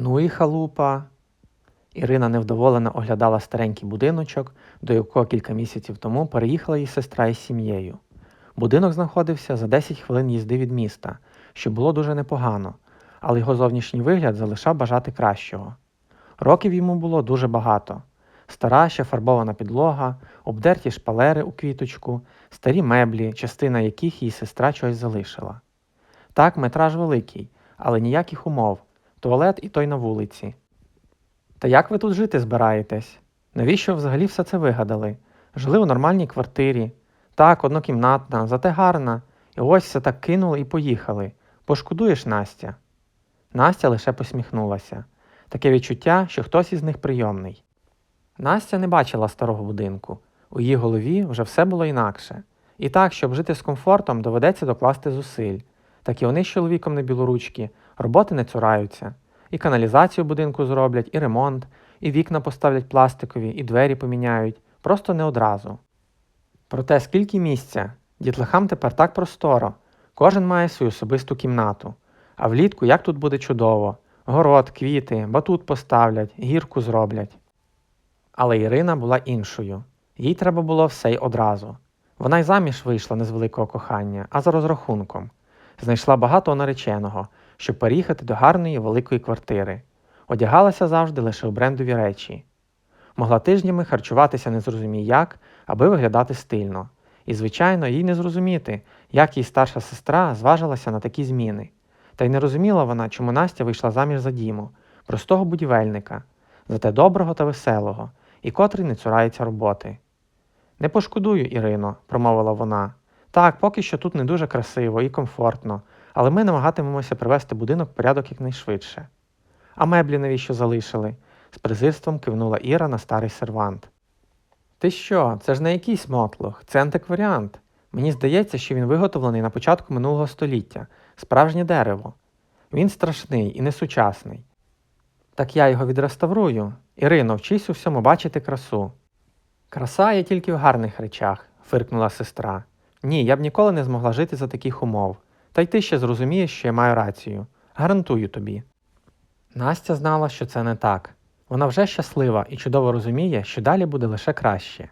Ну і халупа. Ірина невдоволено оглядала старенький будиночок, до якого кілька місяців тому переїхала її сестра із сім'єю. Будинок знаходився за 10 хвилин їзди від міста, що було дуже непогано, але його зовнішній вигляд залишав бажати кращого. Років йому було дуже багато. Стара ще фарбована підлога, обдерті шпалери у квіточку, старі меблі, частина яких її сестра чогось залишила. Так, метраж великий, але ніяких умов, туалет і той на вулиці. Та як ви тут жити збираєтесь? Навіщо взагалі все це вигадали? Жили у нормальній квартирі. Так, однокімнатна, зате гарна. І ось все так кинули і поїхали. Пошкодуєш, Настя? Настя лише посміхнулася. Таке відчуття, що хтось із них прийомний. Настя не бачила старого будинку. У її голові вже все було інакше. І так, щоб жити з комфортом, доведеться докласти зусиль. Так і вони з чоловіком не білоручки, роботи не цураються. І каналізацію будинку зроблять, і ремонт, і вікна поставлять пластикові, і двері поміняють, просто не одразу. Проте скільки місця? Дітлахам тепер так просторо. Кожен має свою особисту кімнату. А влітку як тут буде чудово. Город, квіти, батут поставлять, гірку зроблять. Але Ірина була іншою. Їй треба було все й одразу. Вона й заміж вийшла не з великого кохання, а за розрахунком. Знайшла багато нареченого, щоб переїхати до гарної великої квартири. Одягалася завжди лише у брендові речі. Могла тижнями харчуватися не зрозумій як, аби виглядати стильно. І, звичайно, їй не зрозуміти, як її старша сестра зважилася на такі зміни. Та й не розуміла вона, чому Настя вийшла заміж за Діму, простого будівельника, зате доброго та веселого, і котрий не цурається роботи. Не пошкодую, Ірино, промовила вона. Так, поки що тут не дуже красиво і комфортно, але ми намагатимемося привести будинок в порядок якнайшвидше. А меблі навіщо залишили? з презирством кивнула Іра на старий сервант. Ти що, це ж не якийсь мотлох, це антикваріант. Мені здається, що він виготовлений на початку минулого століття, справжнє дерево. Він страшний і несучасний. Так я його відреставрую. Ірино, вчись у всьому бачити красу. Краса є тільки в гарних речах, фиркнула сестра. Ні, я б ніколи не змогла жити за таких умов. Та й ти ще зрозумієш, що я маю рацію. Гарантую тобі. Настя знала, що це не так. Вона вже щаслива і чудово розуміє, що далі буде лише краще.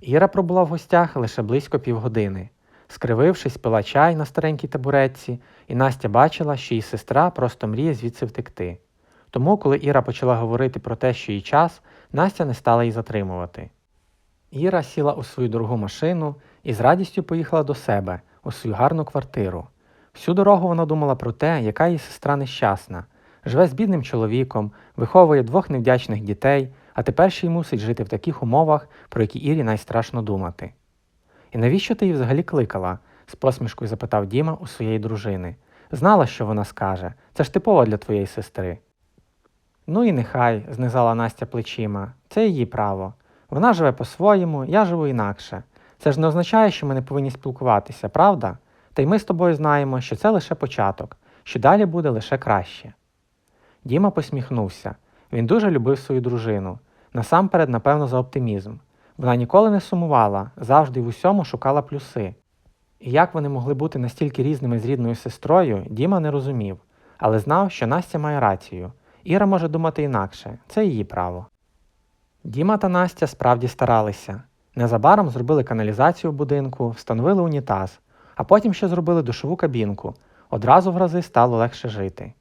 Іра пробула в гостях лише близько півгодини. Скривившись, пила чай на старенькій табуретці, і Настя бачила, що її сестра просто мріє звідси втекти. Тому, коли Іра почала говорити про те, що їй час, Настя не стала її затримувати. Іра сіла у свою дорогу машину і з радістю поїхала до себе, у свою гарну квартиру. Всю дорогу вона думала про те, яка її сестра нещасна, живе з бідним чоловіком, виховує двох невдячних дітей, а тепер ще й мусить жити в таких умовах, про які Ірі найстрашно думати. І навіщо ти її взагалі кликала? з посмішкою запитав Діма у своєї дружини. Знала, що вона скаже. Це ж типово для твоєї сестри. Ну і нехай, знизала Настя плечима, це її право. Вона живе по-своєму, я живу інакше. Це ж не означає, що ми не повинні спілкуватися, правда? Та й ми з тобою знаємо, що це лише початок, що далі буде лише краще. Діма посміхнувся. Він дуже любив свою дружину. Насамперед, напевно, за оптимізм. Вона ніколи не сумувала, завжди в усьому шукала плюси. І як вони могли бути настільки різними з рідною сестрою, Діма не розумів, але знав, що Настя має рацію. Іра може думати інакше, це її право. Діма та Настя справді старалися. Незабаром зробили каналізацію в будинку, встановили унітаз, а потім ще зробили душову кабінку. Одразу в рази стало легше жити.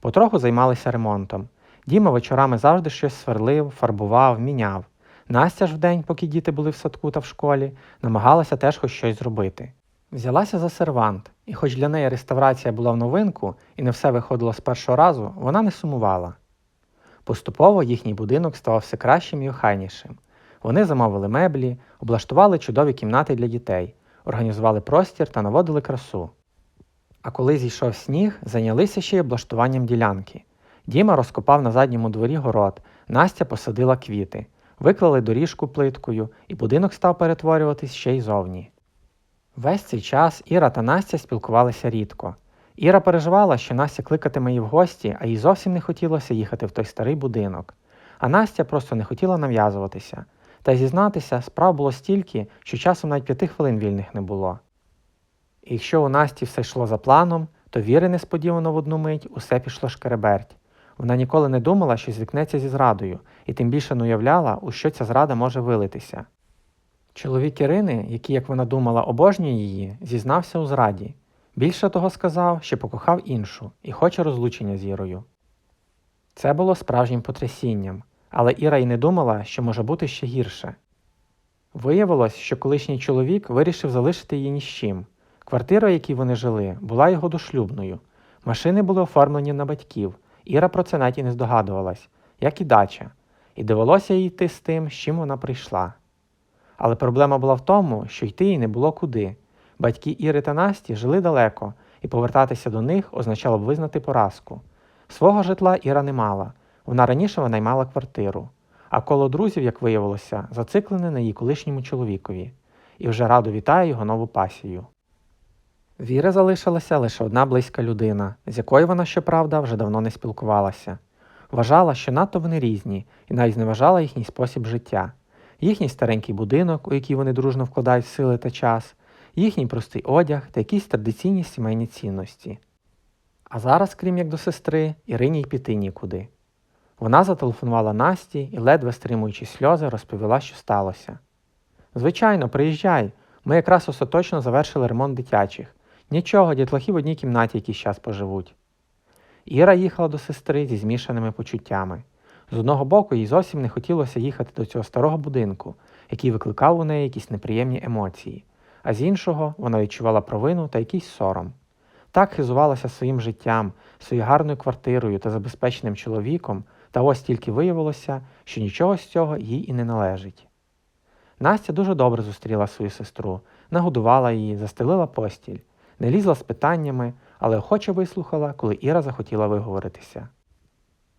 Потроху займалися ремонтом. Діма вечорами завжди щось сверлив, фарбував, міняв. Настя ж вдень, поки діти були в садку та в школі, намагалася теж хоч щось зробити. Взялася за сервант, і хоч для неї реставрація була в новинку і не все виходило з першого разу, вона не сумувала. Поступово їхній будинок ставав все кращим і охайнішим. Вони замовили меблі, облаштували чудові кімнати для дітей, організували простір та наводили красу. А коли зійшов сніг, зайнялися ще й облаштуванням ділянки. Діма розкопав на задньому дворі город, Настя посадила квіти, виклали доріжку плиткою, і будинок став перетворюватись ще й зовні. Весь цей час Іра та Настя спілкувалися рідко. Іра переживала, що Настя кликатиме її в гості, а їй зовсім не хотілося їхати в той старий будинок. А Настя просто не хотіла нав'язуватися. Та зізнатися, справ було стільки, що часом навіть п'яти хвилин вільних не було. І якщо у Насті все йшло за планом, то віри несподівано в одну мить усе пішло шкереберть. Вона ніколи не думала, що зіткнеться зі зрадою, і тим більше не уявляла, у що ця зрада може вилитися. Чоловік Ірини, який, як вона думала, обожнює її, зізнався у зраді. Більше того сказав, що покохав іншу і хоче розлучення з Ірою. Це було справжнім потрясінням, але Іра й не думала, що може бути ще гірше. Виявилось, що колишній чоловік вирішив залишити її ні з чим. Квартира, в якій вони жили, була його дошлюбною. Машини були оформлені на батьків. Іра про це навіть і не здогадувалась, як і дача, і довелося їй йти з тим, з чим вона прийшла. Але проблема була в тому, що йти їй не було куди. Батьки Іри та Насті жили далеко, і повертатися до них означало б визнати поразку. Свого житла Іра не мала, вона раніше винаймала квартиру, а коло друзів, як виявилося, зациклене на її колишньому чоловікові, і вже радо вітає його нову пасію. Віри залишилася лише одна близька людина, з якою вона, щоправда, вже давно не спілкувалася. Вважала, що надто вони різні, і навіть зневажала їхній спосіб життя, їхній старенький будинок, у який вони дружно вкладають сили та час, їхній простий одяг та якісь традиційні сімейні цінності. А зараз, крім як до сестри, Ірині й піти нікуди. Вона зателефонувала Насті і, ледве стримуючи сльози, розповіла, що сталося. Звичайно, приїжджай. Ми якраз остаточно завершили ремонт дитячих. Нічого, дітлахи в одній кімнаті якийсь час поживуть. Іра їхала до сестри зі змішаними почуттями. З одного боку, їй зовсім не хотілося їхати до цього старого будинку, який викликав у неї якісь неприємні емоції, а з іншого вона відчувала провину та якийсь сором. Так хизувалася своїм життям, своєю гарною квартирою та забезпеченим чоловіком, та ось тільки виявилося, що нічого з цього їй і не належить. Настя дуже добре зустріла свою сестру, нагодувала її, застелила постіль, не лізла з питаннями, але охоче вислухала, коли Іра захотіла виговоритися.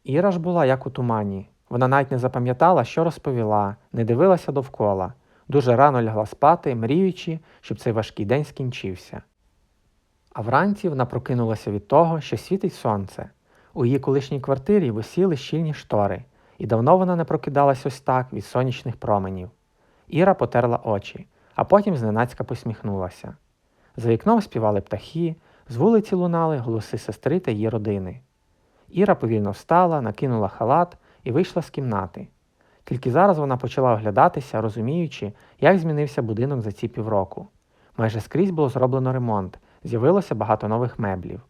Іра ж була як у тумані. Вона навіть не запам'ятала, що розповіла, не дивилася довкола, дуже рано лягла спати, мріючи, щоб цей важкий день скінчився. А вранці вона прокинулася від того, що світить сонце. У її колишній квартирі висіли щільні штори, і давно вона не прокидалась ось так від сонячних променів. Іра потерла очі, а потім зненацька посміхнулася. За вікном співали птахи, з вулиці лунали голоси сестри та її родини. Іра повільно встала, накинула халат і вийшла з кімнати. Тільки зараз вона почала оглядатися, розуміючи, як змінився будинок за ці півроку. Майже скрізь було зроблено ремонт, з'явилося багато нових меблів.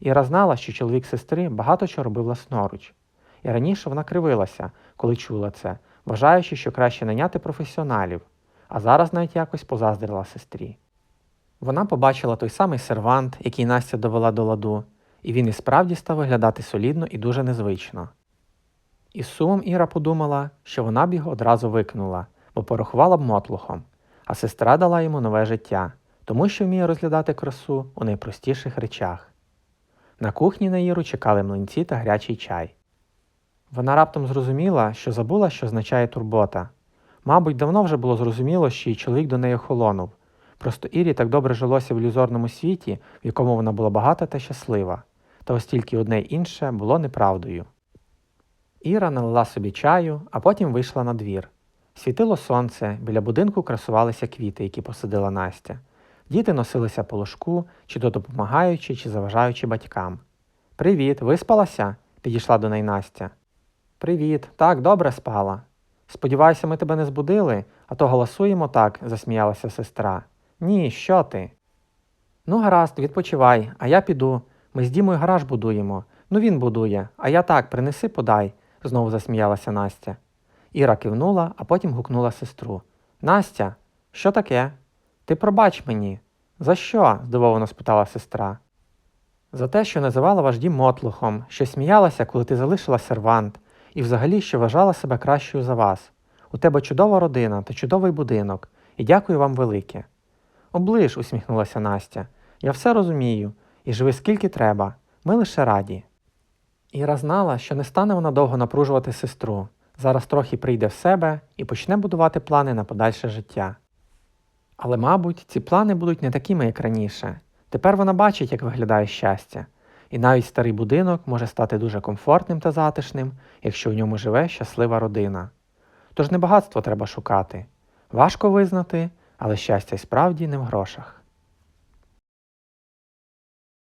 Іра знала, що чоловік сестри багато чого робив власноруч. І раніше вона кривилася, коли чула це, вважаючи, що краще найняти професіоналів, а зараз навіть якось позаздрила сестрі. Вона побачила той самий сервант, який Настя довела до ладу, і він і справді став виглядати солідно і дуже незвично. І з сумом Іра подумала, що вона б його одразу викинула, бо порахувала б мотлухом, а сестра дала йому нове життя, тому що вміє розглядати красу у найпростіших речах. На кухні на Іру чекали млинці та гарячий чай. Вона раптом зрозуміла, що забула, що означає турбота. Мабуть, давно вже було зрозуміло, що її чоловік до неї охолонув. Просто Ірі так добре жилося в ілюзорному світі, в якому вона була багата та щаслива, та ось тільки одне й інше було неправдою. Іра налила собі чаю, а потім вийшла на двір. Світило сонце, біля будинку красувалися квіти, які посадила Настя. Діти носилися по ложку, чи то допомагаючи, чи заважаючи батькам. Привіт, виспалася? підійшла до неї Настя. Привіт, так, добре спала. Сподіваюся, ми тебе не збудили, а то голосуємо так, засміялася сестра. Ні, що ти? Ну, гаразд, відпочивай, а я піду. Ми з Дімою гараж будуємо. Ну він будує, а я так, принеси, подай, знову засміялася Настя. Іра кивнула, а потім гукнула сестру. Настя, що таке? Ти пробач мені. За що? здивовано спитала сестра. За те, що називала ваш дім мотлухом, що сміялася, коли ти залишила сервант, і взагалі, що вважала себе кращою за вас. У тебе чудова родина та чудовий будинок, і дякую вам велике. Оближ, усміхнулася Настя. Я все розумію, і живи скільки треба, ми лише раді. Іра знала, що не стане вона довго напружувати сестру. Зараз трохи прийде в себе і почне будувати плани на подальше життя. Але, мабуть, ці плани будуть не такими, як раніше. Тепер вона бачить, як виглядає щастя, і навіть старий будинок може стати дуже комфортним та затишним, якщо в ньому живе щаслива родина. Тож не багатство треба шукати. Важко визнати, але щастя й справді не в грошах.